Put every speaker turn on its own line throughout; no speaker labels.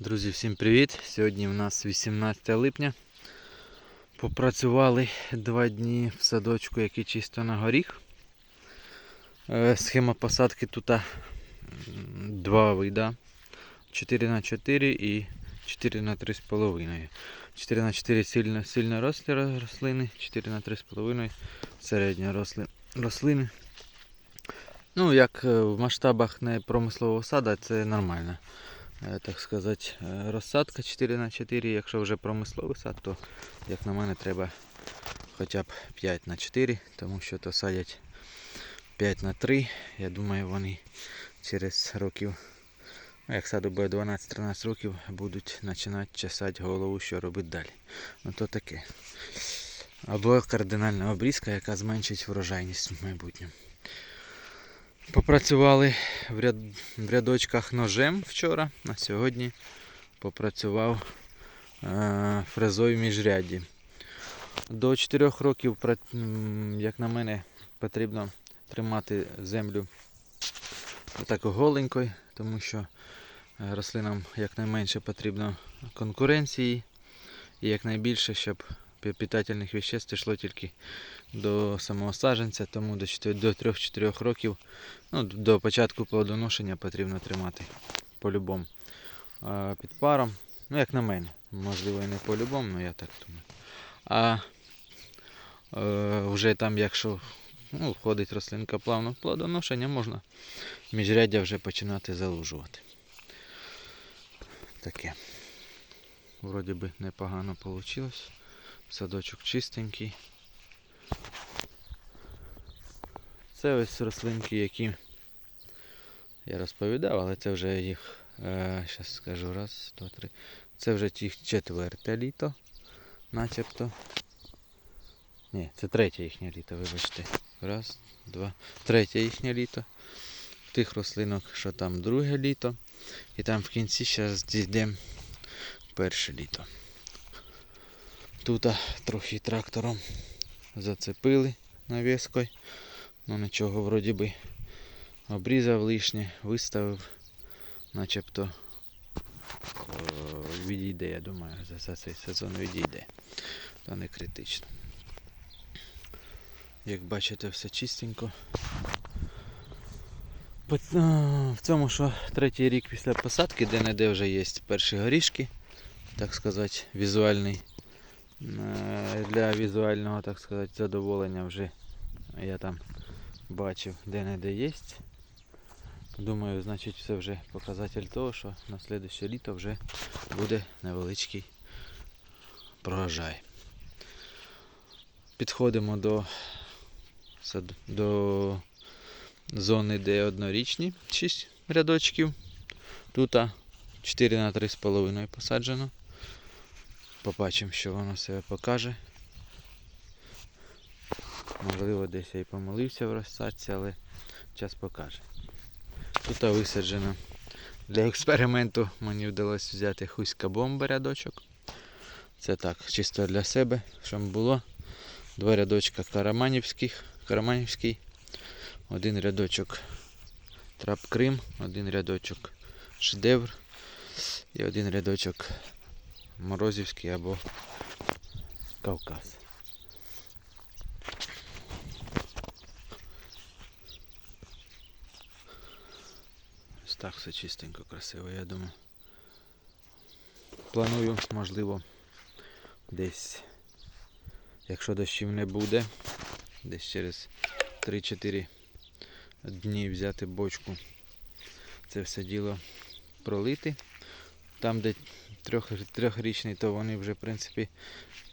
Друзі, всім привіт! Сьогодні в нас 18 липня. Попрацювали два дні в садочку, який чисто на горіх. Е, Схема посадки тут два вида. 4 на 4 і 4 на 3,5. 4 на 4 сильно, сильно рослі рослини, 4 на 3,5 середньо росли рослини. Ну, як е, в масштабах не промислового сада, це нормально так сказати, е, розсадка 4 на 4 Якщо вже промисловий сад, то, як на мене, треба хоча б 5 на 4 тому що то садять 5 на 3 Я думаю, вони через років, ну, як саду буде 12-13 років, будуть починати чесати голову, що робити далі. Ну то таке. Або кардинальна обрізка, яка зменшить врожайність в майбутньому. Попрацювали в, ряд... в рядочках ножем вчора, а сьогодні попрацював е... фрезою в міжрядді. До 4 років, як на мене, потрібно тримати землю отак голенькою, тому що е, рослинам якнайменше потрібно конкуренції і якнайбільше, щоб питательних веществ йшло тільки до самого саджанця, тому до 3-4 років, ну, до початку плодоношення потрібно тримати по-любому під паром. Ну, як на мене. Можливо, і не по-любому, але я так думаю. А е, вже там, якщо ну, входить рослинка плавно в плодоношення, можна міжряддя вже починати залужувати. Таке. Вроді би непогано вийшло. Садочок чистенький. Це ось рослинки, які я розповідав, але це вже їх, е, зараз скажу, раз, два, три. Це вже їх четверте літо, начебто. Ні, це третє їхнє літо, вибачте. Раз, два, третє їхнє літо. Тих рослинок, що там друге літо. І там в кінці зараз дійдемо перше літо. Тут трохи трактором зацепили навіскою. Ну нічого, вроді би обрізав лишнє, виставив, начебто е, відійде, я думаю, за, цей сезон відійде. То не критично. Як бачите, все чистенько. В цьому, що третій рік після посадки, де-не-де вже є перші горішки, так сказати, візуальний. Е, Для візуального, так сказати, задоволення вже я там бачив де-не-де є. Думаю, значить це вже показатель того, що на слідуще літо вже буде невеличкий пророжай. Підходимо до, до зони, де однорічні 6 рядочків. Тут 4 на 3,5 посаджено. Побачимо, що воно себе покаже. Можливо, десь я і помилився в розсадці, але час покаже. Тут висаджено для експерименту мені вдалося взяти хуська бомба рядочок. Це так, чисто для себе, щоб було. Два рядочка караманівських, караманівський, один рядочок трап Крим, один рядочок шедевр і один рядочок Морозівський або Кавказ. Ось так все чистенько, красиво, я думаю. Планую, можливо, десь, якщо дощів не буде, десь через 3-4 дні взяти бочку, це все діло пролити. Там, де трьохрічний, то вони вже, в принципі,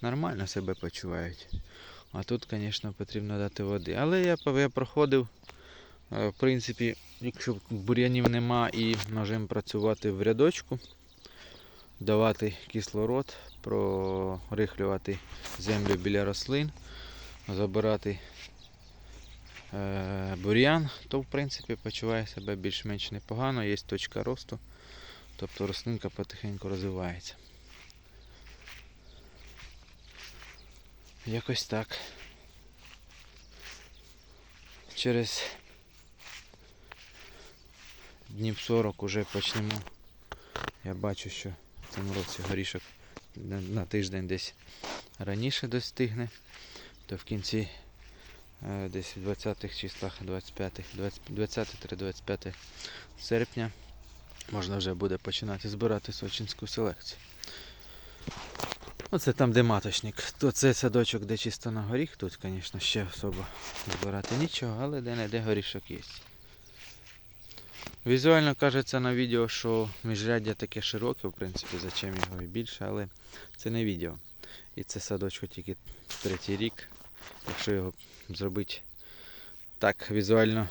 нормально себе почувають. А тут, звісно, потрібно дати води. Але я, я проходив, е, в принципі, якщо бур'янів нема і ножем працювати в рядочку, давати кислород, прорихлювати землю біля рослин, забирати е, бур'ян, то в принципі почуває себе більш-менш непогано, є точка росту. Тобто рослинка потихеньку розвивається. Якось так. Через днів 40 уже почнемо Я бачу, що в цьому році горішок на, тиждень десь раніше достигне, то в кінці е, десь в 20-х числах 25 20-25 серпня можна вже буде починати збирати сочинську селекцію. Оце там, де маточник. То це садочок, де чисто на горіх. Тут, звісно, ще особо збирати нічого, але де-не-де горішок є. Візуально кажеться на відео, що міжряддя таке широке, в принципі, зачем його і більше, але це не відео. І це садочку тільки третій рік. Якщо його зробити так візуально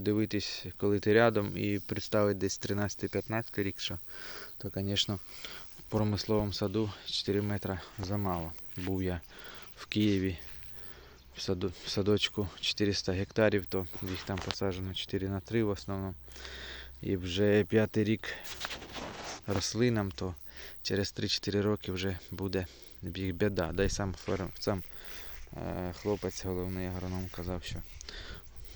дивитись, коли ти рядом і представити десь 13-15 рік, що, то, звісно, в промисловому саду 4 метри замало. Був я в Києві в, саду, в садочку 400 гектарів, то їх там посаджено 4 на 3 в основному. І вже п'ятий рік рослинам, то через 3-4 роки вже буде біда. Да й сам, сам е, хлопець, головний агроном, казав, що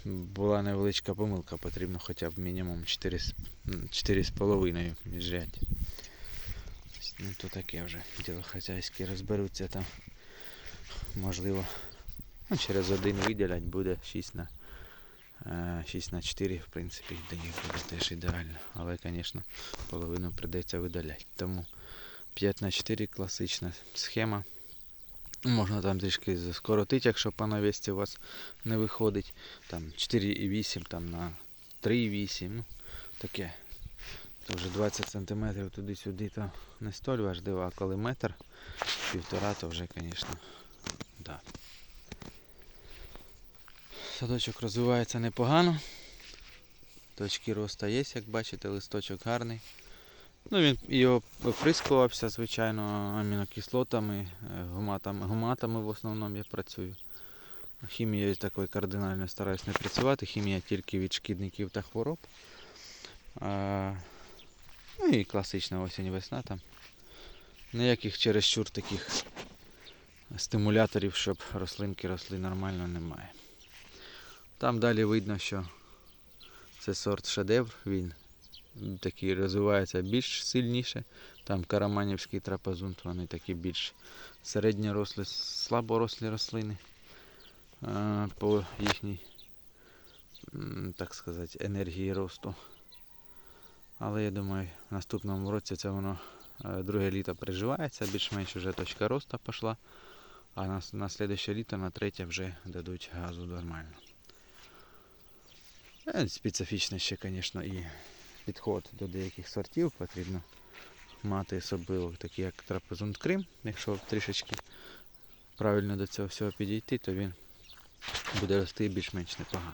була невеличка помилка, потрібно хоча б мінімум 4, 4,5 міжрядь. Ну то таке вже діло хазяйське, розберуться там. Можливо, ну, через один виділять буде 6 на, е, 6 на 4, в принципі, їх буде теж ідеально. Але, звісно, половину прийдеться видаляти. Тому 5 на 4 класична схема. Можна там трішки скоротити, якщо по навісті у вас не виходить. Там 4,8 там на 3,8. Ну, таке. То вже 20 см туди-сюди то не столь важливо, а коли метр, півтора, то вже, звісно, да. Садочок розвивається непогано. Точки росту є, як бачите, листочок гарний. Ну, він його оприскувався, звичайно, амінокислотами, е, гуматами, гуматами в основному я працюю. Хімією такою кардинально стараюсь не працювати. Хімія тільки від шкідників та хвороб. А, ну і класична осінь весна там. Ніяких чересчур таких стимуляторів, щоб рослинки росли нормально, немає. Там далі видно, що це сорт шедевр, він такий розвивається більш сильніше. Там караманівський трапезунт, вони такі більш середньорослі, слаборослі рослини по їхній, так сказати, енергії росту. Але я думаю, в наступному році це воно е, друге літо переживається, більш-менш вже точка росту пішла. А на, на слідуще літо, на третє вже дадуть газу нормально. Е, Специфічно ще, звісно, і підход до деяких сортів потрібно мати особливо, такі як трапезунт Крим. Якщо трішечки правильно до цього всього підійти, то він буде рости більш-менш непогано.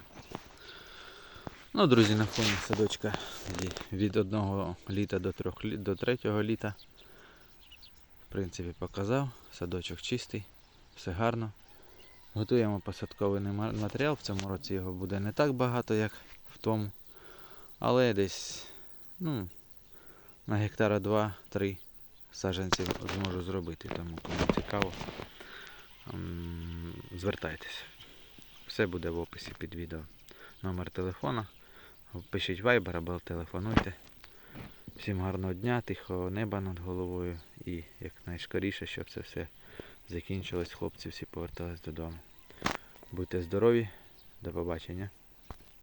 Ну, друзі, на фоні садочка від одного літа до трьох до третього літа. В принципі, показав. Садочок чистий, все гарно. Готуємо посадковий матеріал. В цьому році його буде не так багато, як в тому. Але десь ну, на гектара 2-3 саджанців зможу зробити. Тому кому цікаво, м, звертайтесь. Все буде в описі під відео. Номер телефона. Пишіть Viber або телефонуйте. Всім гарного дня, тихого неба над головою і якнайскоріше, щоб це все закінчилось, хлопці всі повертались додому. Будьте здорові, до побачення.